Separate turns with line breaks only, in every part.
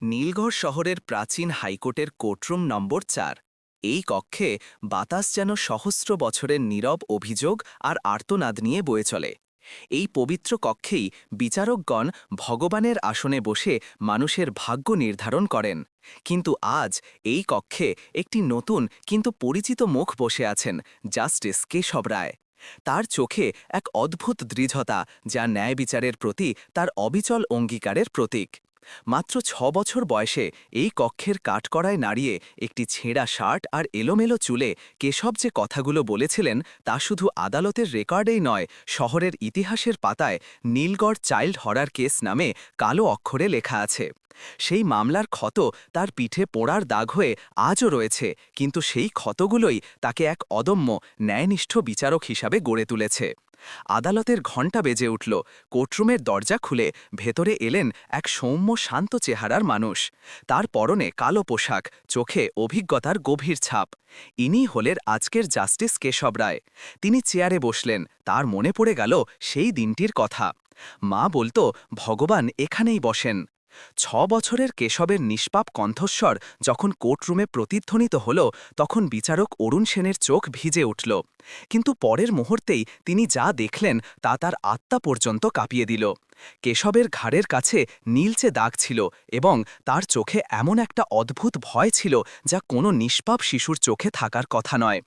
নীলগড় শহরের প্রাচীন হাইকোর্টের কোর্টরুম নম্বর চার। এই কক্ষে বাতাস যেন সহস্র বছরের নীরব অভিযোগ আর আর্তনাদ নিয়ে বয়ে চলে। এই পবিত্র কক্ষেই বিচারকগণ ভগবানের আসনে বসে মানুষের ভাগ্য নির্ধারণ করেন। কিন্তু আজ এই কক্ষে একটি নতুন কিন্তু পরিচিত মুখ বসে আছেন জাস্টিস কেশব রায়। তার চোখে এক অদ্ভুত দৃঢ়তা যা ন্যায় বিচারের প্রতি তার অবিচল অঙ্গীকারের প্রতীক। মাত্র ছ বছর বয়সে এই কক্ষের কাঠকড়ায় নাড়িয়ে একটি ছেঁড়া শার্ট আর এলোমেলো চুলে কেশব যে কথাগুলো বলেছিলেন তা শুধু আদালতের রেকর্ডেই নয়, শহরের ইতিহাসের পাতায় নীলগড় চাইল্ড হরার কেস নামে কালো অক্ষরে লেখা আছে। সেই মামলার ক্ষত তার পিঠে পোড়ার দাগ হয়ে আজও রয়েছে, কিন্তু সেই ক্ষতগুলোই তাকে এক অদম্য, ন্যায়নিষ্ঠ বিচারক হিসাবে গড়ে তুলেছে। আদালতের ঘণ্টা বেজে উঠল। কোর্টরুমের দরজা খুলে ভেতরে এলেন এক সৌম্য শান্ত চেহারার মানুষ। তার পরনে কালো পোশাক, চোখে অভিজ্ঞতার গভীর ছাপ। ইনি হলেন আজকের জাস্টিস কেশব রায়। তিনি চেয়ারে বসলেন, তার মনে পড়ে গেল সেই দিনটির কথা। মা বলতো, ভগবান এখানেই বসেন। ছ বছরের কেশবের নিষ্পাপ কণ্ঠস্বর যখন কোর্টরুমে প্রতিধ্বনিত হল, তখন বিচারক অরুণ সেনের চোখ ভিজে উঠল। কিন্তু পরের মুহূর্তেই তিনি যা দেখলেন, তা তার আত্মা পর্যন্ত কাঁপিয়ে দিল। কেশবের ঘাড়ের কাছে নীলচে দাগ ছিল এবং তার চোখে এমন একটা অদ্ভুত ভয় ছিল যা কোনো নিষ্পাপ শিশুর চোখে থাকার কথা নয়।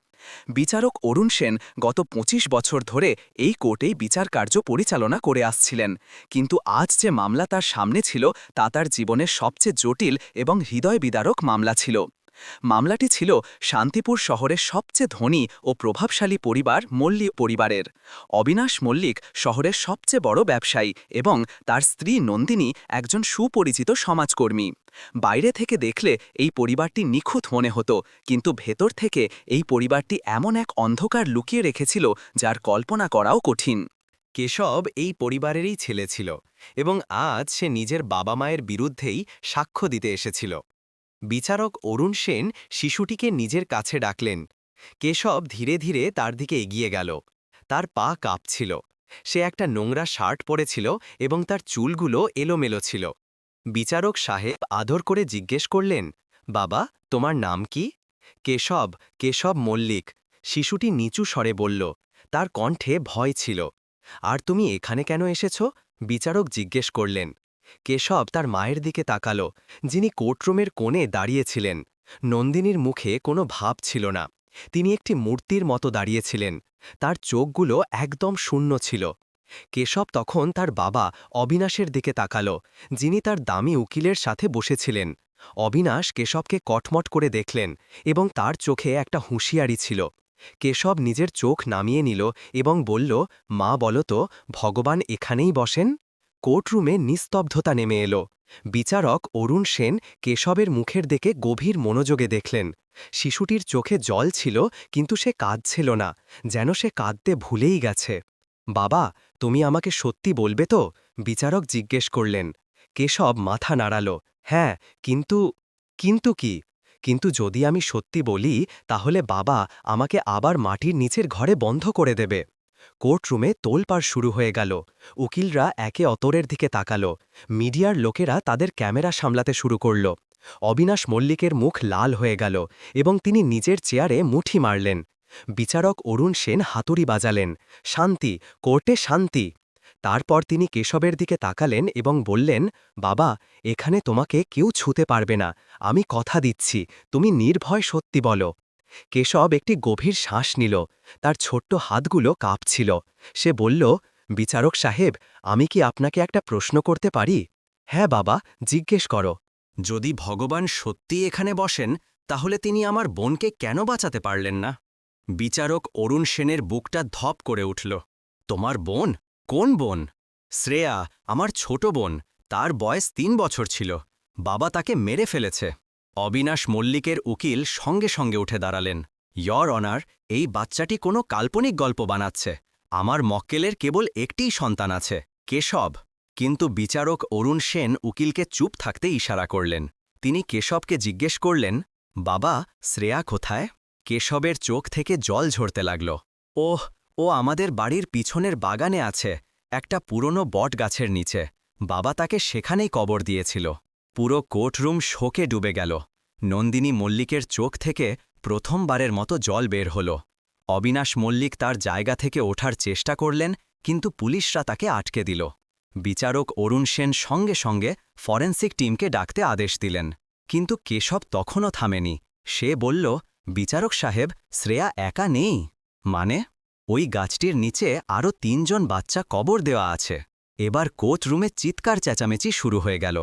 বিচারক অরুণ সেন গত ২৫ বছর ধরে এই কোর্টেই বিচার কার্য পরিচালনা করে আসছিলেন। কিন্তু আজ যে মামলা তার সামনে ছিল, তা তার জীবনের সবচেয়ে জটিল এবং হৃদয় বিদারক মামলা ছিল। মামলাটি ছিল শান্তিপুর শহরের সবচেয়ে ধনী ও প্রভাবশালী পরিবার মল্লিক পরিবারের। অবিনাশ মল্লিক শহরের সবচেয়ে বড় ব্যবসায়ী এবং তার স্ত্রী নন্দিনী একজন সুপরিচিত সমাজকর্মী। বাইরে থেকে দেখলে এই পরিবারটি নিখুঁত মনে হতো, কিন্তু ভেতর থেকে এই পরিবারটি এমন এক অন্ধকার লুকিয়ে রেখেছিল যার কল্পনা করাও কঠিন।
কেশব এই পরিবারেরই ছেলে ছিল এবং আজ সে নিজের বাবা মায়ের বিরুদ্ধেই সাক্ষ্য দিতে এসেছিল। বিচারক অরুণ সেন শিশুটিকে নিজের কাছে ডাকলেন। কেশব ধীরে ধীরে তার দিকে এগিয়ে গেল। তার পা কাঁপছিল। সে একটা নোংরা শার্ট পরেছিল এবং তার চুলগুলো এলোমেলো ছিল। বিচারক সাহেব আদর করে জিজ্ঞেস করলেন, বাবা, তোমার নাম কি? কেশব কেশব মল্লিক। শিশুটি নিচু স্বরে বলল, তার কণ্ঠে ভয় ছিল। আর তুমি এখানে কেন এসেছ? বিচারক জিজ্ঞেস করলেন কেশব তার মায়ের দিকে তাকালো, যিনি কোর্টরুমের কোণে দাঁড়িয়েছিলেন। নন্দিনীর মুখে কোনো ভাব ছিল না। তিনি একটি মূর্তির মতো দাঁড়িয়েছিলেন। তার চোখগুলো একদম শূন্য ছিল। কেশব তখন তার বাবা অবিনাশের দিকে তাকালো, যিনি তার দামি উকিলের সাথে বসেছিলেন। অবিনাশ কেশবকে কটমট করে দেখলেন এবং তার চোখে একটা হুঁশিয়ারি ছিল। কেশব নিজের চোখ নামিয়ে নিল এবং বলল, মা বলতো ভগবান এখানেই বসেন? কোর্টরুমে নিস্তব্ধতা নেমে এলো। বিচারক অরুণ সেন কেশবের মুখের দিকে গভীর মনোযোগে দেখলেন। শিশুটির চোখে জল ছিল, কিন্তু সে কাঁদছিল না, যেন সে কাঁদতে ভুলেই গেছে। বাবা, তুমি আমাকে সত্যি বলবে তো? বিচারক জিজ্ঞেস করলেন। কেশব মাথা নাড়াল। হ্যাঁ কিন্তু কিন্তু কি? কিন্তু যদি আমি সত্যি বলি, তাহলে বাবা আমাকে আবার মাটির নিচের ঘরে বন্ধ করে দেবে। কোর্টরুমে তোলপাড় শুরু হয়ে গেল। উকিলরা একে অতরের দিকে তাকালো। মিডিয়ার লোকেরা তাদের ক্যামেরা সামলাতে শুরু করল। অবিনাশ মল্লিকের মুখ লাল হয়ে গেল এবং তিনি নিজের চেয়ারে মুঠি মারলেন। বিচারক অরুণ সেন হাতুড়ি বাজালেন। শান্তি, কোর্টে শান্তি। তারপর তিনি কেশবের দিকে তাকালেন এবং বললেন, বাবা, এখানে তোমাকে কেউ ছুতে পারবে না। আমি কথা দিচ্ছি। তুমি নির্ভয় সত্যি বলো। কেশব একটি গভীর শ্বাস নিল। তার ছোট্ট হাতগুলো কাঁপছিল। সে বলল, বিচারক সাহেব, আমি কি আপনাকে একটা প্রশ্ন করতে পারি? হ্যাঁ বাবা, জিজ্ঞেস করো। যদি ভগবান সত্যি এখানে বসেন, তাহলে তিনি আমার বোনকে কেন বাঁচাতে পারলেন না? বিচারক অরুণ সেনের বুকটা ধপ করে উঠল। তোমার বোন? কোন বোন? শ্রেয়া, আমার ছোট বোন। তার বয়স তিন বছর ছিল। বাবা তাকে মেরে ফেলেছে। অবিনাশ মল্লিকের উকিল সঙ্গে সঙ্গে উঠে দাঁড়ালেন। ইয়র অনার, এই বাচ্চাটি কোনো কাল্পনিক গল্প বানাচ্ছে। আমার মক্কেলের কেবল একটিই সন্তান আছে, কেশব। কিন্তু বিচারক অরুণ সেন উকিলকে চুপ থাকতে ইশারা করলেন। তিনি কেশবকে জিজ্ঞেস করলেন, বাবা, শ্রেয়া কোথায়? কেশবের চোখ থেকে জল ঝরতে লাগল। ওহ, ও আমাদের বাড়ির পিছনের বাগানে আছে, একটা পুরনো বট গাছের নিচে। বাবা তাকে সেখানেই কবর দিয়েছিল। পুরো কোর্টরুম শোকে ডুবে গেল। নন্দিনী মল্লিকের চোখ থেকে প্রথমবারের মতো জল বের হল। অবিনাশ মল্লিক তার জায়গা থেকে ওঠার চেষ্টা করলেন, কিন্তু পুলিশরা তাকে আটকে দিল। বিচারক অরুণ সেন সঙ্গে সঙ্গে ফরেন্সিক টিমকে ডাকতে আদেশ দিলেন। কিন্তু কেশব তখনও থামেনি। সে বলল, বিচারক সাহেব, শ্রেয়া একা নেই। মানে ওই গাছটির নিচে আরও তিনজন বাচ্চা কবর দেওয়া আছে। এবার কোর্ট রুমে চিৎকার চেঁচামেচি শুরু হয়ে গেল।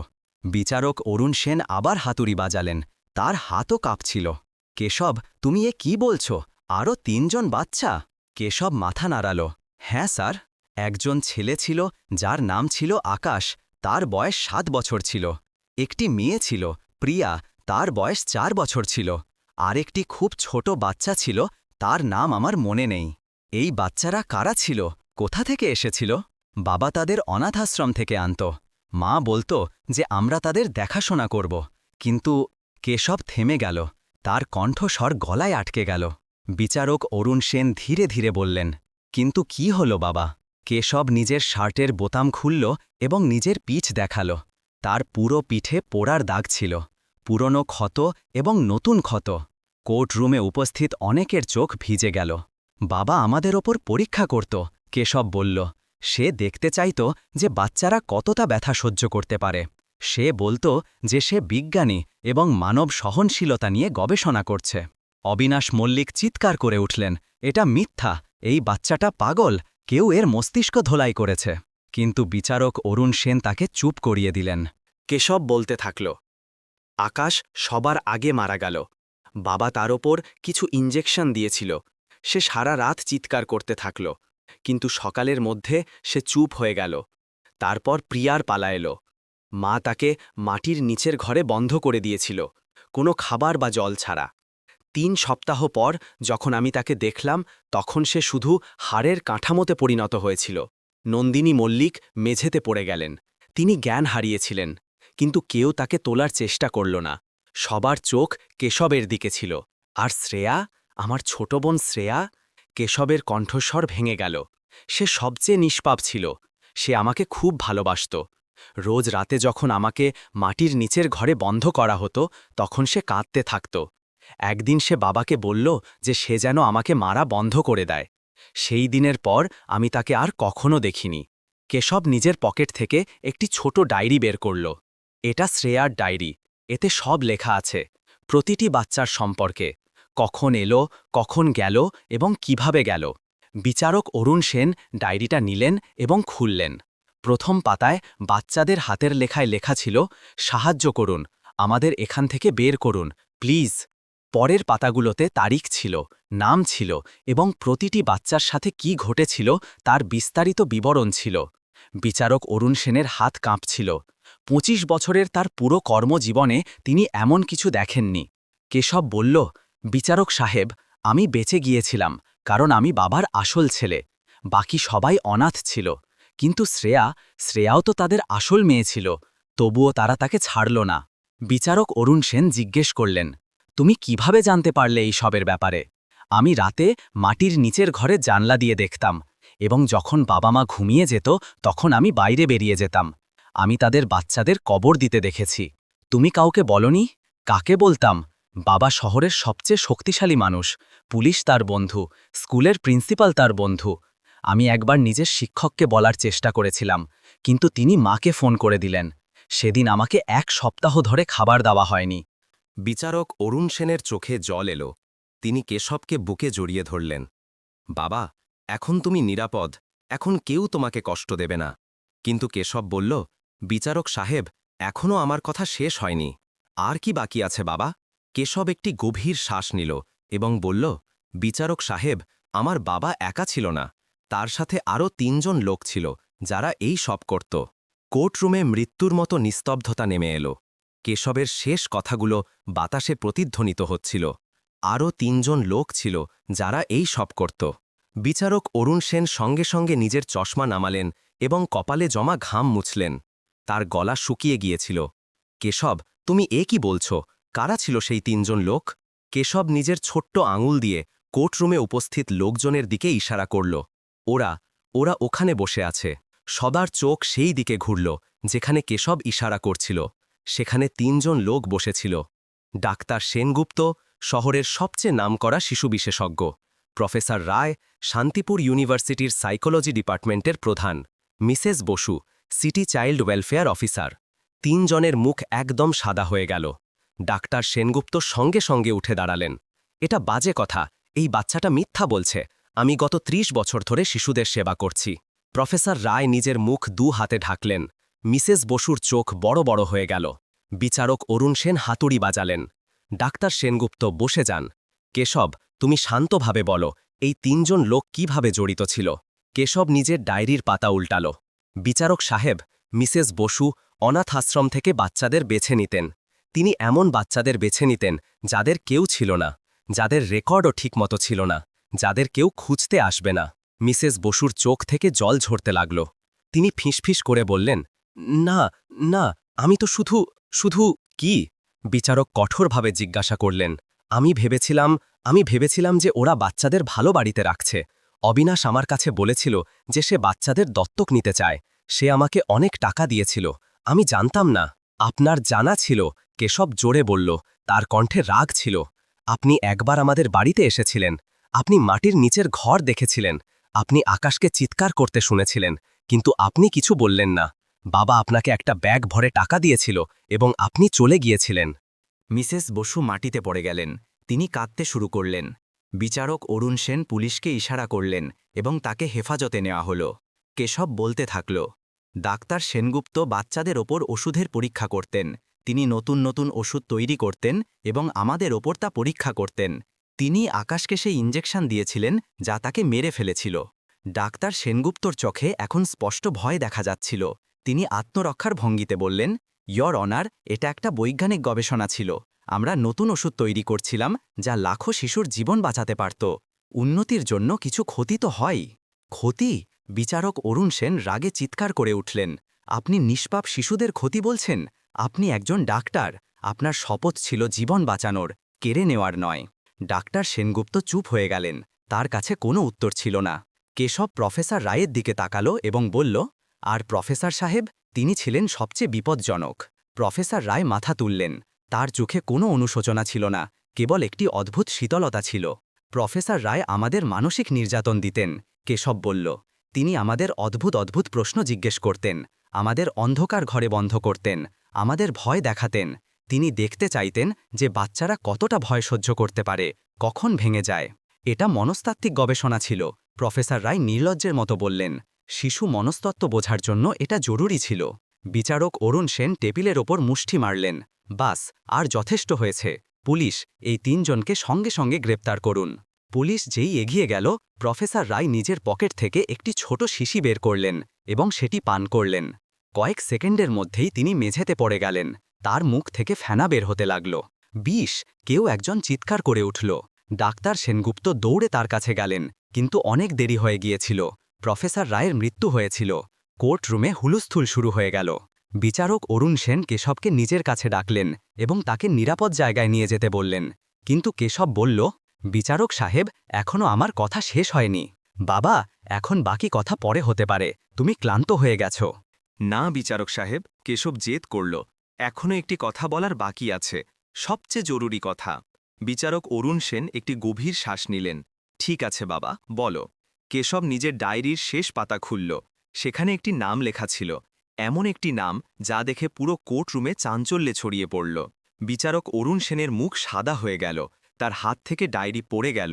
বিচারক অরুণ সেন আবার হাতুড়ি বাজালেন। তার হাতও কাঁপছিল। কেশব, তুমি এ কি বলছো? আরও তিনজন বাচ্চা? কেশব মাথা নাড়াল। হ্যাঁ স্যার। একজন ছেলে ছিল, যার নাম ছিল আকাশ। তার বয়স সাত বছর ছিল। একটি মেয়ে ছিল, প্রিয়া। তার বয়স চার বছর ছিল। আর একটি খুব ছোট বাচ্চা ছিল, তার নাম আমার মনে নেই। এই বাচ্চারা কারা ছিল? কোথা থেকে এসেছিল? বাবা তাদের অনাথাশ্রম থেকে আনত। মা বলতো যে আমরা তাদের দেখাশোনা করব। কিন্তু কেশব থেমে গেল। তার কণ্ঠস্বর গলায় আটকে গেল। বিচারক অরুণ সেন ধীরে ধীরে বললেন, কিন্তু কি হলো বাবা? কেশব নিজের শার্টের বোতাম খুলল এবং নিজের পিঠ দেখাল। তার পুরো পিঠে পোড়ার দাগ ছিল। পুরনো ক্ষত এবং নতুন ক্ষত। কোর্টরুমে উপস্থিত অনেকের চোখ ভিজে গেল। বাবা আমাদের ওপর পরীক্ষা করত, কেশব বলল। সে দেখতে চাইত যে বাচ্চারা কতটা ব্যথা সহ্য করতে পারে। সে বলতো যে সে বিজ্ঞানী এবং মানব সহনশীলতা নিয়ে গবেষণা করছে। অবিনাশ মল্লিক চিৎকার করে উঠলেন, এটা মিথ্যা, এই বাচ্চাটা পাগল, কেউ এর মস্তিষ্ক ধোলাই করেছে। কিন্তু বিচারক অরুণ সেন তাকে চুপ করিয়ে দিলেন।
কেশব বলতে থাকল, আকাশ সবার আগে মারা গেল। বাবা তার ওপর কিছু ইঞ্জেকশন দিয়েছিল। সে সারা রাত চিৎকার করতে থাকল। কিন্তু সকালের মধ্যে সে চুপ হয়ে গেল। তারপর প্রিয়ার পালা এলো। মা তাকে মাটির নিচের ঘরে বন্ধ করে দিয়েছিল, কোনো খাবার বা জল ছাড়া। তিন সপ্তাহ পর যখন আমি তাকে দেখলাম, তখন সে শুধু হাড়ের কাঠামোতে পরিণত হয়েছিল। নন্দিনী মল্লিক মেঝেতে পড়ে গেলেন। তিনি জ্ঞান হারিয়েছিলেন, কিন্তু কেউ তাকে তোলার চেষ্টা করল না। সবার চোখ কেশবের দিকে ছিল। আর শ্রেয়া, আমার ছোট বোন শ্রেয়া কেশবের কণ্ঠস্বর ভেঙে গেল। সে সবচেয়ে নিষ্পাপ ছিল। সে আমাকে খুব ভালোবাসত। রোজ রাতে যখন আমাকে মাটির নিচের ঘরে বন্ধ করা হতো, তখন সে কাঁদতে থাকত। একদিন সে বাবাকে বলল যে সে যেন আমাকে মারা বন্ধ করে দেয়। সেই দিনের পর আমি তাকে আর কখনো দেখিনি। কেশব নিজের পকেট থেকে একটি ছোট ডায়েরি বের করল। এটা শ্রেয়ার ডায়েরি। এতে সব লেখা আছে। প্রতিটি বাচ্চার সম্পর্কে। কখন এলো, কখন গেল এবং কীভাবে গেল। বিচারক অরুণ সেন ডায়েরিটা নিলেন এবং খুললেন। প্রথম পাতায় বাচ্চাদের হাতের লেখায় লেখা ছিল, সাহায্য করুন, আমাদের এখান থেকে বের করুন, প্লিজ। পরের পাতাগুলোতে তারিখ ছিল, নাম ছিল এবং প্রতিটি বাচ্চার সাথে কি ঘটেছিল তার বিস্তারিত বিবরণ ছিল। বিচারক অরুণ সেনের হাত কাঁপছিল। পঁচিশ বছরের তার পুরো কর্মজীবনে তিনি এমন কিছু দেখেননি। কেশব বলল বিচারক সাহেব, আমি বেঁচে গিয়েছিলাম, কারণ আমি বাবার আসল ছেলে। বাকি সবাই অনাথ ছিল। কিন্তু শ্রেয়া, শ্রেয়াও তো তাদের আসল মেয়ে ছিল, তবুও তারা তাকে ছাড়ল না। বিচারক অরুণ সেন জিজ্ঞেস করলেন, তুমি কীভাবে জানতে পারলে এই সবের ব্যাপারে? আমি রাতে মাটির নিচের ঘরে জানলা দিয়ে দেখতাম, এবং যখন বাবা মা ঘুমিয়ে যেত, তখন আমি বাইরে বেরিয়ে যেতাম। আমি তাদের বাচ্চাদের কবর দিতে দেখেছি। তুমি কাউকে বলনি? কাকে বলতাম? বাবা শহরের সবচেয়ে শক্তিশালী মানুষ, পুলিশ তার বন্ধু, স্কুলের প্রিন্সিপাল তার বন্ধু। আমি একবার নিজের শিক্ষককে বলার চেষ্টা করেছিলাম, কিন্তু তিনি মাকে ফোন করে দিলেন। সেদিন আমাকে এক সপ্তাহ ধরে খাবার দেওয়া হয়নি।
বিচারক অরুণ সেনের চোখে জল এলো। তিনি কেশবকে বুকে জড়িয়ে ধরলেন। বাবা, এখন তুমি নিরাপদ, এখন কেউ তোমাকে কষ্ট দেবে না। কিন্তু কেশব বলল, বিচারক সাহেব এখনও আমার কথা শেষ হয়নি। আর কি বাকি আছে বাবা? কেশব একটি গভীর শ্বাস নিল এবং বলল, বিচারক সাহেব, আমার বাবা একা ছিল না। তার সাথে আরও তিনজন লোক ছিল যারা এই সব করত। কোর্টরুমে মৃত্যুর মতো নিস্তব্ধতা নেমে এলো। কেশবের শেষ কথাগুলো বাতাসে প্রতিধ্বনিত হচ্ছিল। আরও তিনজন লোক ছিল যারা এই সব করত। বিচারক অরুণ সেন সঙ্গে সঙ্গে নিজের চশমা নামালেন এবং কপালে জমা ঘাম মুছলেন। তার গলা শুকিয়ে গিয়েছিল। কেশব, তুমি এ কি বলছ? কারা ছিল সেই তিনজন লোক? কেশব নিজের ছোট্ট আঙুল দিয়ে কোর্টরুমে উপস্থিত লোকজনের দিকে ইশারা করল। ওরা ওরা ওখানে বসে আছে। সবার চোখ সেই দিকে ঘুরল, যেখানে কেশব ইশারা করছিল। সেখানে তিনজন লোক বসেছিল। ডাক্তার সেনগুপ্ত, শহরের সবচেয়ে নামকরা শিশু বিশেষজ্ঞ। প্রফেসর রায়, শান্তিপুর ইউনিভার্সিটির সাইকোলজি ডিপার্টমেন্টের প্রধান। Mrs Basu, city child welfare officer. তিনজনের মুখ একদম সাদা হয়ে গেল। ডাক্তার সেনগুপ্ত সঙ্গে সঙ্গে উঠে দাঁড়ালেন। এটা বাজে কথা। এই বাচ্চাটা মিথ্যা বলছে। আমি গত ত্রিশ বছর ধরে শিশুদের সেবা করছি। প্রফেসর রায় নিজের মুখ দু হাতে ঢাকলেন। মিসেস বসুর চোখ বড় বড় হয়ে গেল। বিচারক অরুণ সেন হাতুড়ি বাজালেন। ডাক্তার সেনগুপ্ত, বসে যান। কেশব, তুমি শান্তভাবে বলো, এই তিনজন লোক কীভাবে জড়িত ছিল? কেশব নিজের ডায়েরির পাতা উল্টাল। বিচারক সাহেব, মিসেস বসু অনাথ আশ্রম থেকে বাচ্চাদের বেছে নিতেন। তিনি এমন বাচ্চাদের বেছে নিতেন, যাদের কেউ ছিল না, যাদের রেকর্ডও ঠিকমতো ছিল না, যাদের কেউ খুঁজতে আসবে না। মিসেস বসুর চোখ থেকে জল ঝরতে লাগল। তিনি ফিসফিস করে বললেন, না না, আমি তো শুধু শুধু কি? বিচারক কঠোরভাবে জিজ্ঞাসা করলেন, আমি ভেবেছিলাম আমি ভেবেছিলাম যে ওরা বাচ্চাদের ভালো বাড়িতে রাখছে। অবিনাশ আমার কাছে বলেছিল যে সে বাচ্চাদের দত্তক নিতে চায়। সে আমাকে অনেক টাকা দিয়েছিল। আমি জানতাম না। আপনার জানা ছিল কেশব জোরে বলল, তার কণ্ঠে রাগ ছিল। আপনি একবার আমাদের বাড়িতে এসেছিলেন। আপনি মাটির নিচের ঘর দেখেছিলেন। আপনি আকাশকে চিৎকার করতে শুনেছিলেন। কিন্তু আপনি কিছু বললেন না। বাবা আপনাকে একটা ব্যাগ ভরে টাকা দিয়েছিল এবং আপনি চলে গিয়েছিলেন।
মিসেস বসু মাটিতে পড়ে গেলেন। তিনি কাঁদতে শুরু করলেন। বিচারক অরুণ সেন পুলিশকে ইশারা করলেন এবং তাকে হেফাজতে নেওয়া হল। কেশব বলতে থাকল, ডাক্তার সেনগুপ্ত বাচ্চাদের ওপর ওষুধের পরীক্ষা করতেন। তিনি নতুন নতুন ওষুধ তৈরি করতেন এবং আমাদের ওপর তা পরীক্ষা করতেন। তিনি আকাশকে সেই ইঞ্জেকশন দিয়েছিলেন যা তাকে মেরে ফেলেছিল। ডাক্তার সেনগুপ্তর চোখে এখন স্পষ্ট ভয় দেখা যাচ্ছিল। তিনি আত্মরক্ষার ভঙ্গিতে বললেন ইয়র অনার, এটা একটা বৈজ্ঞানিক গবেষণা ছিল। আমরা নতুন ওষুধ তৈরি করছিলাম যা লাখো শিশুর জীবন বাঁচাতে পারত। উন্নতির জন্য কিছু ক্ষতি তো হয়। ক্ষতি? বিচারক অরুণ সেন রাগে চিৎকার করে উঠলেন, আপনি নিষ্পাপ শিশুদের ক্ষতি বলছেন? আপনি একজন ডাক্তার, আপনার শপথ ছিল জীবন বাঁচানোর, কেড়ে নেওয়ার নয়। ডাক্তার সেনগুপ্ত চুপ হয়ে গেলেন, তার কাছে কোনো উত্তর ছিল না। কেশব প্রফেসর রায়ের দিকে তাকালো এবং বলল, আর প্রফেসর সাহেব, তিনি ছিলেন সবচেয়ে বিপজ্জনক। প্রফেসর রায় মাথা তুললেন, তার চোখে কোনো অনুশোচনা ছিল না, কেবল একটি অদ্ভুত শীতলতা ছিল। প্রফেসর রায় আমাদের মানসিক নির্যাতন দিতেন, কেশব বলল, তিনি আমাদের অদ্ভুত অদ্ভুত প্রশ্ন জিজ্ঞেস করতেন, আমাদের অন্ধকার ঘরে বন্ধ করতেন আমাদের ভয় দেখাতেন। তিনি দেখতে চাইতেন যে বাচ্চারা কতটা ভয় সহ্য করতে পারে, কখন ভেঙে যায়। এটা মনস্তাত্ত্বিক গবেষণা ছিল। প্রফেসর রায় নির্লজ্জের মতো বললেন, শিশু মনস্তত্ত্ব বোঝার জন্য এটা জরুরি ছিল। বিচারক অরুণ সেন টেবিলের ওপর মুষ্টি মারলেন। বাস, আর যথেষ্ট হয়েছে। পুলিশ, এই তিনজনকে সঙ্গে সঙ্গে গ্রেপ্তার করুন। পুলিশ যেই এগিয়ে গেল, প্রফেসর রায় নিজের পকেট থেকে একটি ছোট শিশি বের করলেন এবং সেটি পান করলেন। কয়েক সেকেন্ডের মধ্যেই তিনি মেঝেতে পড়ে গেলেন। তার মুখ থেকে ফেনা বের হতে লাগল। বিষ, কেউ একজন চিৎকার করে উঠল। ডাক্তার সেনগুপ্ত দৌড়ে তার কাছে গেলেন, কিন্তু অনেক দেরি হয়ে গিয়েছিল। প্রফেসর রায়ের মৃত্যু হয়েছিল। কোর্ট রুমে হুলুস্থুল শুরু হয়ে গেল। বিচারক অরুণ সেন কেশবকে নিজের কাছে ডাকলেন এবং তাকে নিরাপদ জায়গায় নিয়ে যেতে বললেন। কিন্তু কেশব বলল, বিচারক সাহেব এখনও আমার কথা শেষ হয়নি। বাবা, এখন বাকি কথা পরে হতে পারে। তুমি ক্লান্ত হয়ে গেছ।
না, বিচারক সাহেব, কেশব জেদ করল। এখনও একটি কথা বলার বাকি আছে। সবচেয়ে জরুরি কথা। বিচারক অরুণ সেন একটি গভীর শ্বাস নিলেন। ঠিক আছে বাবা, বলো। কেশব নিজের ডায়েরির শেষ পাতা খুলল। সেখানে একটি নাম লেখা ছিল। এমন একটি নাম যা দেখে পুরো কোর্টরুমে চাঞ্চল্যে ছড়িয়ে পড়ল। বিচারক অরুণ সেনের মুখ সাদা হয়ে গেল। তার হাত থেকে ডায়েরি পড়ে গেল।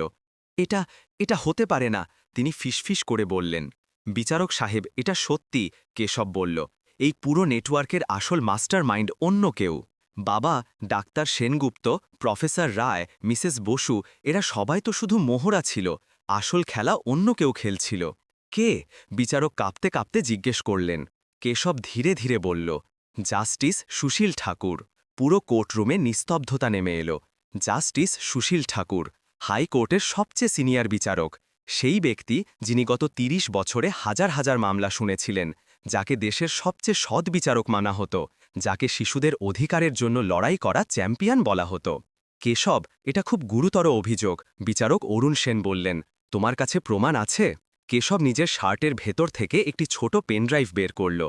এটা এটা হতে পারে না, তিনি ফিসফিস করে বললেন। বিচারক সাহেব, এটা সত্যি, কেশব বলল। এই পুরো নেটওয়ার্কের আসল মাস্টার মাইন্ড অন্য কেউ। বাবা, doctor Sengupta, professor Roy, Mrs Basu, এরা সবাই তো শুধু মোহরা ছিল। আসল খেলা অন্য কেউ খেলছিল। কে? বিচারক কাঁপতে কাঁপতে জিজ্ঞেস করলেন। কেশব ধীরে ধীরে বলল, জাস্টিস সুশীল ঠাকুর। পুরো কোর্টরুমে নিস্তব্ধতা নেমে এলো। জাস্টিস সুশীল ঠাকুর, হাইকোর্টের সবচেয়ে সিনিয়র বিচারক। সেই ব্যক্তি যিনি গত ৩০ বছরে হাজার হাজার মামলা শুনেছিলেন, যাকে দেশের সবচেয়ে সৎ বিচারক মানা হতো, যাকে শিশুদের অধিকারের জন্য লড়াই করা চ্যাম্পিয়ন বলা হতো। কেশব, এটা খুব গুরুতর অভিযোগ, বিচারক অরুণ সেন বললেন। তোমার কাছে প্রমাণ আছে? কেশব নিজের শার্টের ভেতর থেকে একটি ছোট পেনড্রাইভ বের করল।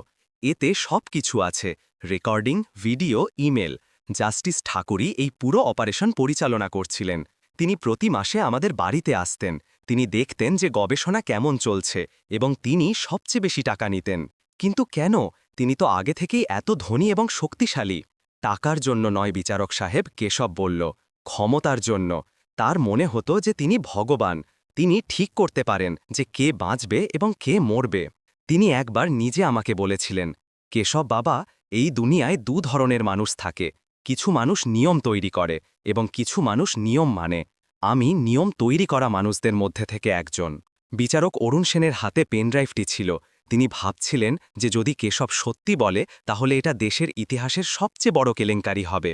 এতে সব কিছু আছে, রেকর্ডিং, ভিডিও, ইমেল। জাস্টিস ঠাকুরই এই পুরো অপারেশন পরিচালনা করছিলেন। তিনি প্রতি মাসে আমাদের বাড়িতে আসতেন। তিনি দেখতেন যে গবেষণা কেমন চলছে এবং তিনি সবচেয়ে বেশি টাকা নিতেন। কিন্তু কেন? তিনি তো আগে থেকেই এত ধনী এবং শক্তিশালী। টাকার জন্য নয়, বিচারক সাহেব, কেশব বলল, ক্ষমতার জন্য। তার মনে হতো যে তিনি ভগবান। তিনি ঠিক করতে পারেন যে কে বাঁচবে এবং কে মরবে। তিনি একবার নিজে আমাকে বলেছিলেন, কেশব বাবা, এই দুনিয়ায় দু ধরনের মানুষ থাকে। কিছু মানুষ নিয়ম তৈরি করে এবং কিছু মানুষ নিয়ম মানে। আমি নিয়ম তৈরি করা মানুষদের মধ্যে থেকে একজন। বিচারক অরুণ সেনের হাতে পেনড্রাইভটি ছিল। তিনি ভাবছিলেন যে যদি কেশব সত্যি বলে, তাহলে এটা দেশের ইতিহাসের সবচেয়ে বড় কেলেঙ্কারি হবে।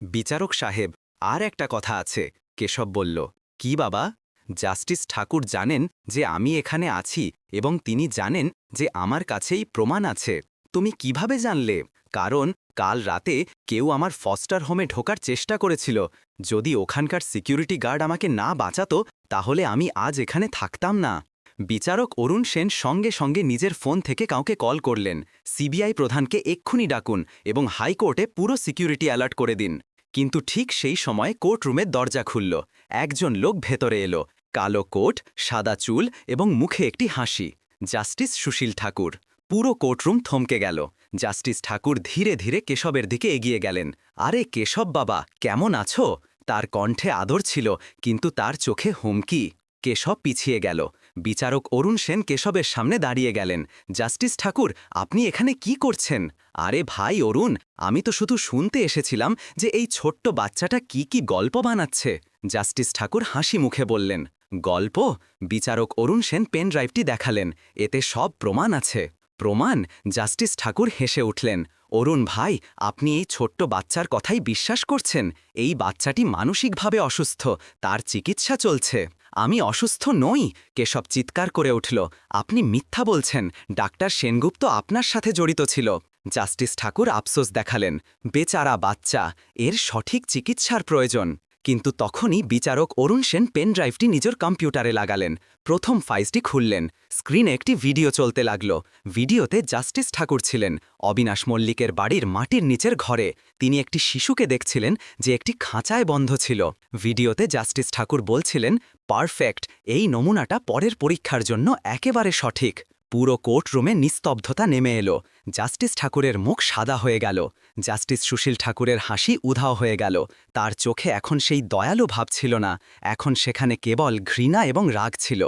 বিচারক সাহেব, আর একটা কথা আছে, কেশব বলল। কি বাবা? জাস্টিস ঠাকুর জানেন যে আমি এখানে আছি এবং তিনি জানেন যে আমার কাছেই প্রমাণ আছে। তুমি কীভাবে জানলে? কারণ কাল রাতে কেউ আমার ফস্টার হোমে ঢোকার চেষ্টা করেছিল। যদি ওখানকার সিকিউরিটি গার্ড আমাকে না বাঁচাতো, তাহলে আমি আজ এখানে থাকতাম না। বিচারক অরুণ সেন সঙ্গে সঙ্গে নিজের ফোন থেকে কাউকে কল করলেন। সিবিআই প্রধানকে এক্ষুনি ডাকুন এবং হাইকোর্টে পুরো সিকিউরিটি অ্যালার্ট করে দিন। কিন্তু ঠিক সেই সময় কোর্টরুমের দরজা খুলল। একজন লোক ভেতরে এলো। কালো কোট, সাদা চুল এবং মুখে একটি হাসি। জাস্টিস সুশীল ঠাকুর। পুরো কোর্টরুম থমকে গেল। জাস্টিস ঠাকুর ধীরে ধীরে কেশবের দিকে এগিয়ে গেলেন। আরে কেশব বাবা, কেমন আছো? তার কণ্ঠে আদর ছিল, কিন্তু তার চোখে হুমকি। কেশব পিছিয়ে গেল। বিচারক অরুণ সেন কেশবের সামনে দাঁড়িয়ে গেলেন। জাস্টিস ঠাকুর, আপনি এখানে কি করছেন? আরে ভাই অরুণ, আমি তো শুধু শুনতে এসেছিলাম যে এই ছোট্ট বাচ্চাটা কি কি গল্প বানাচ্ছে। জাস্টিস ঠাকুর হাসি মুখে বললেন, গল্প? বিচারক অরুণ সেন পেন ড্রাইভটি দেখালেন। এতে সব প্রমাণ আছে। প্রমাণ, জাস্টিস ঠাকুর হেসে উঠলেন, অরুণ ভাই, আপনি এই ছোট্ট বাচ্চার কথাই বিশ্বাস করছেন? এই বাচ্চাটি মানসিকভাবে অসুস্থ, তার চিকিৎসা চলছে। আমি অসুস্থ নই কেশব চিৎকার করে উঠল। আপনি মিথ্যা বলছেন, ডাক্তার সেনগুপ্ত আপনার সাথে জড়িত ছিল। জাস্টিস ঠাকুর আফসোস দেখালেন। বেচারা বাচ্চা, এর সঠিক চিকিৎসার প্রয়োজন। কিন্তু তখনই বিচারক অরুণ সেন পেন ড্রাইভটি নিজের কম্পিউটারে লাগালেন। প্রথম ফাইলটি খুললেন। স্ক্রিনে একটি ভিডিও চলতে লাগল। ভিডিওতে জাস্টিস ঠাকুর ছিলেন, অবিনাশ মল্লিকের বাড়ির মাটির নিচের ঘরে। তিনি একটি শিশুকে দেখছিলেন যে একটি খাঁচায় বন্ধ ছিল। ভিডিওতে জাস্টিস ঠাকুর বলছিলেন, পারফেক্ট, এই নমুনাটা পরের পরীক্ষার জন্য একেবারে সঠিক। পুরো কোর্টরুমে নিস্তব্ধতা নেমে এলো। জাস্টিস ঠাকুরের মুখ সাদা হয়ে গেল। জাস্টিস সুশীল ঠাকুরের হাসি উধাও হয়ে গেল। তার চোখে এখন সেই দয়ালু ভাব ছিল না। এখন সেখানে কেবল ঘৃণা এবং রাগ ছিল।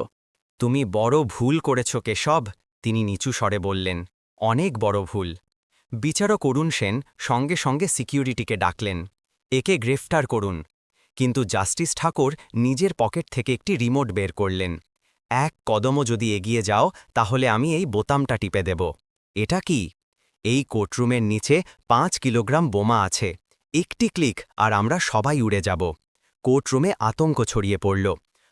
তুমি বড় ভুল করেছ কেশব তিনি নিচু স্বরে বললেন। অনেক বড় ভুল। বিচারক অরুণ সেন সঙ্গে সঙ্গে সিকিউরিটিকে ডাকলেন। একে গ্রেফতার করুন। কিন্তু জাস্টিস ঠাকুর নিজের পকেট থেকে একটি রিমোট বের করলেন। এক কদমও যদি এগিয়ে যাও, তাহলে আমি এই বোতামটা টিপে দেব। এটা কি? এই কোর্টরুমের নিচে পাঁচ কিলোগ্রাম বোমা আছে। একটি ক্লিক আর আমরা সবাই উড়ে যাব। কোর্টরুমে আতঙ্ক ছড়িয়ে পড়ল।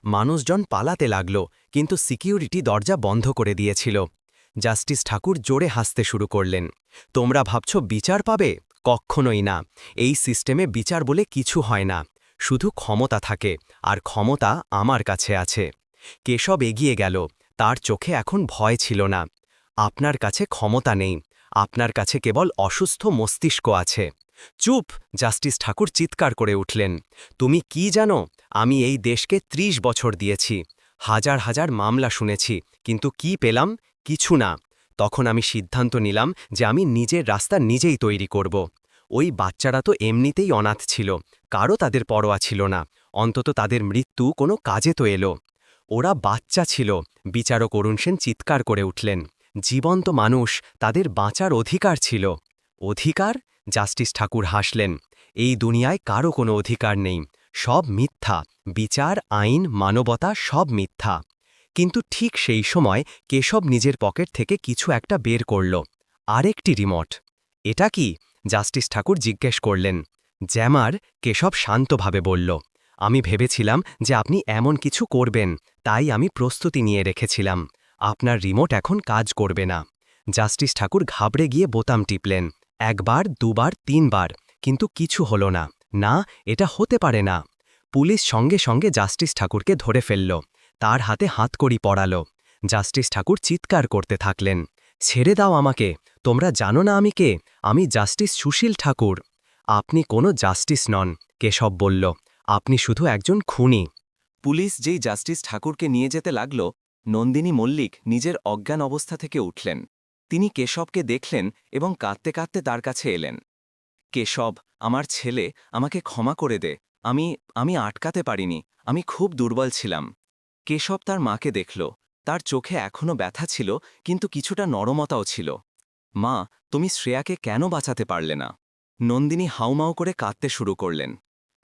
মানুষজন পালাতে লাগল, কিন্তু সিকিউরিটি দরজা বন্ধ করে দিয়েছিল। জাস্টিস ঠাকুর জোরে হাসতে শুরু করলেন। তোমরা ভাবছ বিচার পাবে? কক্ষণই না। এই সিস্টেমে বিচার বলে কিছু হয় না। শুধু ক্ষমতা থাকে, আর ক্ষমতা আমার কাছে আছে। কেশব এগিয়ে গেল। তার চোখে এখন ভয় ছিল না। আপনার কাছে ক্ষমতা নেই। আপনার কাছে কেবল অসুস্থ মস্তিষ্ক আছে। চুপ, জাস্টিস ঠাকুর চিৎকার করে উঠলেন। তুমি কি জানো, আমি এই দেশকে ৩০ বছর দিয়েছি। হাজার হাজার মামলা শুনেছি, কিন্তু কি পেলাম? কিছু না। তখন আমি সিদ্ধান্ত নিলাম যে আমি নিজের রাস্তা নিজেই তৈরি করব। ওই বাচ্চারা তো এমনিতেই অনাথ ছিল কারও তাদের পরোয়া ছিল না, অন্তত তাদের মৃত্যু কোনো কাজে তো এলো। ওরা বাচ্চা ছিল, বিচারক অরুণ সেন চিৎকার করে উঠলেন। জীবন্ত মানুষ তাদের বাঁচার অধিকার ছিল। অধিকার? জাস্টিস ঠাকুর হাসলেন। এই দুনিয়ায় কারও কোনো অধিকার নেই। সব মিথ্যা। বিচার, আইন, মানবতা সব মিথ্যা। কিন্তু ঠিক সেই সময় কেশব নিজের পকেট থেকে কিছু একটা বের করল। আরেকটি রিমোট। এটা কি? জাস্টিস ঠাকুর জিজ্ঞেস করলেন। জ্যামার কেশব শান্তভাবে বলল, আমি ভেবেছিলাম যে আপনি এমন কিছু করবেন। তাই আমি প্রস্তুতি নিয়ে রেখেছিলাম। আপনার রিমোট এখন কাজ করবে না। জাস্টিস ঠাকুর ঘাবড়ে গিয়ে বোতাম টিপলেন। একবার, দুবার, তিনবার, কিন্তু কিছু হলো না। না, এটা হতে পারে না। পুলিশ সঙ্গে সঙ্গে জাস্টিস ঠাকুরকে ধরে ফেলল। তার হাতে হাতকড়ি পড়াল জাস্টিস ঠাকুর চিৎকার করতে থাকলেন। ছেড়ে দাও আমাকে।
তোমরা জানো না আমি কে? আমি জাস্টিস সুশীল ঠাকুর। আপনি কোনো জাস্টিস নন, কেশব বলল। আপনি শুধু একজন খুনি।
পুলিশ যেই জাস্টিস ঠাকুরকে নিয়ে যেতে লাগল নন্দিনী মল্লিক নিজের অজ্ঞান অবস্থা থেকে উঠলেন। তিনি কেশবকে দেখলেন এবং কাঁদতে কাঁদতে তার কাছে এলেন। কেশব, আমার ছেলে, আমাকে ক্ষমা করে দে। আমি আমি আটকাতে পারিনি। আমি খুব দুর্বল ছিলাম কেশব তার মাকে দেখল। তার চোখে এখনও ব্যথা ছিল, কিন্তু কিছুটা নরমতাও ছিল। মা, তুমি শ্রেয়াকে কেন বাঁচাতে পারলে না নন্দিনী হাউমাউ করে কাঁদতে শুরু করলেন।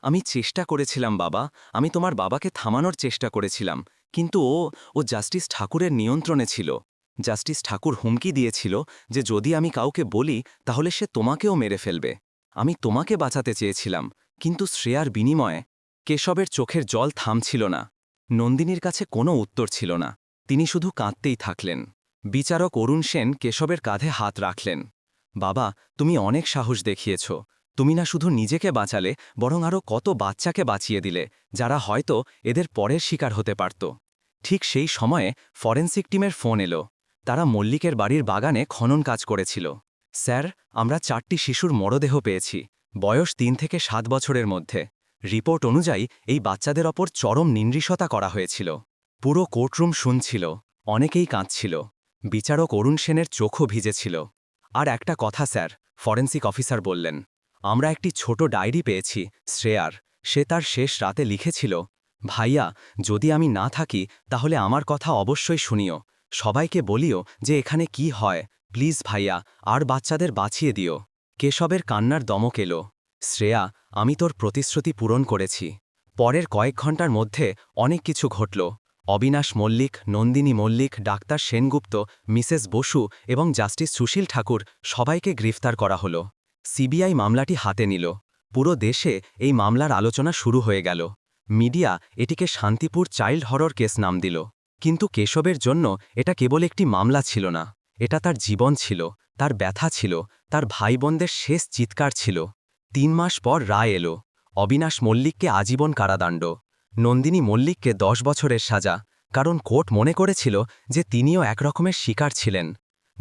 আমি চেষ্টা করেছিলাম বাবা। আমি তোমার বাবাকে থামানোর চেষ্টা করেছিলাম। কিন্তু ও ও জাস্টিস ঠাকুরের নিয়ন্ত্রণে ছিল। জাস্টিস ঠাকুর হুমকি দিয়েছিল যে যদি আমি কাউকে বলি, তাহলে সে তোমাকেও মেরে ফেলবে। আমি তোমাকে বাঁচাতে চেয়েছিলাম, কিন্তু শ্রেয়ার বিনিময়ে কেশবের চোখের জল থামছিল না। নন্দিনীর কাছে কোনো উত্তর ছিল না। তিনি শুধু কাঁদতেই থাকলেন। বিচারক অরুণ সেন কেশবের কাঁধে হাত রাখলেন। বাবা, তুমি অনেক সাহস দেখিয়েছ। তুমি না শুধু নিজেকে বাঁচালে, বরং আরও কত বাচ্চাকে বাঁচিয়ে দিলে, যারা হয়তো এদের পরের শিকার হতে পারত। ঠিক সেই সময়ে ফরেন্সিক টিমের ফোন এলো। তারা মল্লিকের বাড়ির বাগানে খনন কাজ করেছিল। স্যার, আমরা চারটি শিশুর মরদেহ পেয়েছি, বয়স তিন থেকে সাত বছরের মধ্যে। রিপোর্ট অনুযায়ী এই বাচ্চাদের ওপর চরম নিনৃশতা করা হয়েছিল। পুরো কোর্টরুম শুনছিল, অনেকেই কাঁদছিল। বিচারক অরুণ সেনের চোখও ভিজেছিল। আর একটা কথা, স্যার, ফরেন্সিক অফিসার বললেন আমরা একটি ছোট ডায়েরি পেয়েছি, শ্রেয়ার। সে তার শেষ রাতে লিখেছিল, ভাইয়া, যদি আমি না থাকি, তাহলে আমার কথা অবশ্যই শুনিও। সবাইকে বলিও যে এখানে কি হয়। প্লিজ ভাইয়া, আর বাচ্চাদের বাঁচিয়ে দিও। কেশবের কান্নার দমক এলো। শ্রেয়া, আমি তোর প্রতিশ্রুতি পূরণ করেছি। পরের কয়েক ঘণ্টার মধ্যে অনেক কিছু ঘটল। অবিনাশ মল্লিক, নন্দিনী মল্লিক, ডাক্তার সেনগুপ্ত, মিসেস বসু এবং জাস্টিস সুশীল ঠাকুর সবাইকে গ্রেফতার করা হল। সিবিআই মামলাটি হাতে নিল। পুরো দেশে এই মামলার আলোচনা শুরু হয়ে গেল। মিডিয়া এটিকে শান্তিপুর চাইল্ড হরর কেস নাম দিল। কিন্তু কেশবের জন্য এটা কেবল একটি মামলা ছিল না। এটা তার জীবন ছিল, তার ব্যথা ছিল, তার ভাই শেষ চিৎকার ছিল। তিন মাস পর রায় এলো। অবিনাশ মল্লিককে আজীবন কারাদণ্ড। নন্দিনী মল্লিককে দশ বছরের সাজা, কারণ কোর্ট মনে করেছিল যে তিনিও একরকমের শিকার ছিলেন।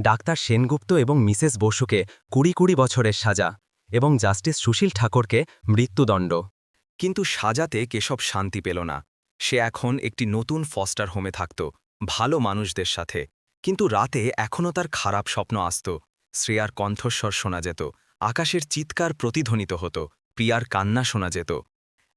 ডাক্তার সেনগুপ্ত এবং মিসেস বসুকে কুড়ি কুড়ি বছরের সাজা এবং জাস্টিস সুশীল ঠাকুরকে মৃত্যুদণ্ড।
কিন্তু সাজাতে কেশব শান্তি পেল না। সে এখন একটি নতুন ফস্টার হোমে থাকত, ভালো মানুষদের সাথে। কিন্তু রাতে এখনও তার খারাপ স্বপ্ন আসত। শ্রেয়ার কণ্ঠস্বর শোনা যেত, আকাশের চিৎকার প্রতিধ্বনিত হতো, প্রিয়ার কান্না শোনা যেত।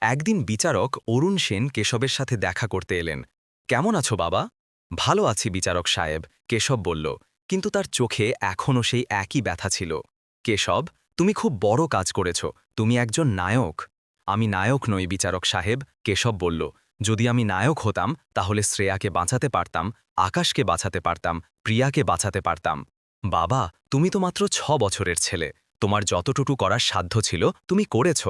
একদিন বিচারক অরুণ সেন কেশবের সাথে দেখা করতে এলেন। কেমন আছো বাবা? ভালো আছি বিচারক সাহেব, কেশব বলল। কিন্তু তার চোখে এখনও সেই একই ব্যথা ছিল। কেশব, তুমি খুব বড় কাজ করেছ। তুমি একজন নায়ক। আমি নায়ক নই, বিচারক সাহেব, কেশব বলল। যদি আমি নায়ক হতাম, তাহলে শ্রেয়াকে বাঁচাতে পারতাম, আকাশকে বাঁচাতে পারতাম, প্রিয়াকে বাঁচাতে পারতাম। বাবা, তুমি তো মাত্র ছ বছরের ছেলে। তোমার যতটুকু করার সাধ্য ছিল, তুমি করেছ।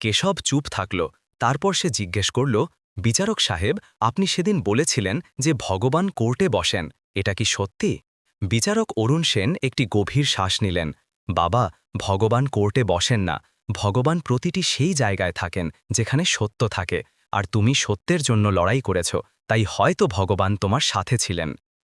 কেশব চুপ থাকল। তারপর সে জিজ্ঞেস করল, বিচারক সাহেব, আপনি সেদিন বলেছিলেন যে ভগবান কোর্টে বসেন। এটা কি সত্যি? বিচারক অরুণ সেন একটি গভীর শ্বাস নিলেন। বাবা, ভগবান কোর্টে বসেন না। ভগবান প্রতিটি সেই জায়গায় থাকেন যেখানে সত্য থাকে। আর তুমি সত্যের জন্য লড়াই করেছ, তাই হয়তো ভগবান তোমার সাথে ছিলেন।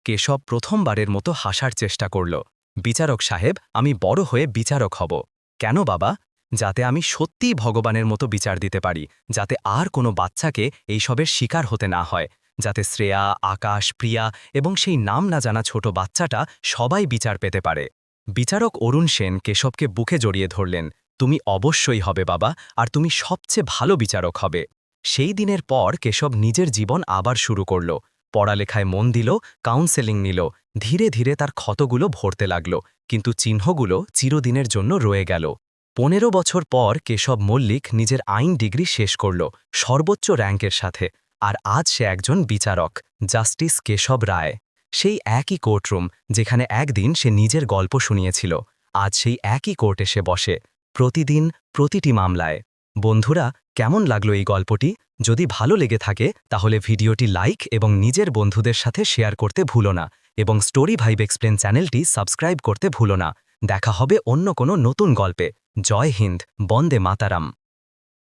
কেশব প্রথমবারের মতো হাসার চেষ্টা করল। বিচারক সাহেব, আমি বড় হয়ে বিচারক হব। কেন বাবা? যাতে আমি সত্যিই ভগবানের মতো বিচার দিতে পারি, যাতে আর কোনো বাচ্চাকে এইসবের শিকার হতে না হয়। যাতে শ্রেয়া, আকাশ, প্রিয়া এবং সেই নাম না জানা ছোট বাচ্চাটা সবাই বিচার পেতে পারে। বিচারক অরুণ সেন কেশবকে বুকে জড়িয়ে ধরলেন, তুমি অবশ্যই হবে বাবা, আর তুমি সবচেয়ে ভালো বিচারক হবে। সেই দিনের পর কেশব নিজের জীবন আবার শুরু করল। পড়ালেখায় মন দিল, কাউন্সেলিং নিল, ধীরে ধীরে তার ক্ষতগুলো ভরতে লাগল, কিন্তু চিহ্নগুলো চিরদিনের জন্য রয়ে গেল। পনেরো বছর পর কেশব মল্লিক নিজের আইন ডিগ্রি শেষ করল, সর্বোচ্চ র্যাঙ্কের সাথে। আর আজ সে একজন বিচারক, জাস্টিস কেশব রায়। সেই একই কোর্টরুম যেখানে একদিন সে নিজের গল্প শুনিয়েছিল, আজ সেই একই কোর্টে সে বসে, প্রতিদিন প্রতিটি মামলায়। বন্ধুরা, কেমন লাগল এই গল্পটি? যদি ভালো লেগে থাকে, তাহলে ভিডিওটি লাইক এবং নিজের বন্ধুদের সাথে শেয়ার করতে ভুলো না এবং স্টোরি ভাইব এক্সপ্লেন চ্যানেলটি সাবস্ক্রাইব করতে ভুলো না। দেখা হবে অন্য কোনো নতুন গল্পে। জয় হিন্দ, বন্দে মাতারাম।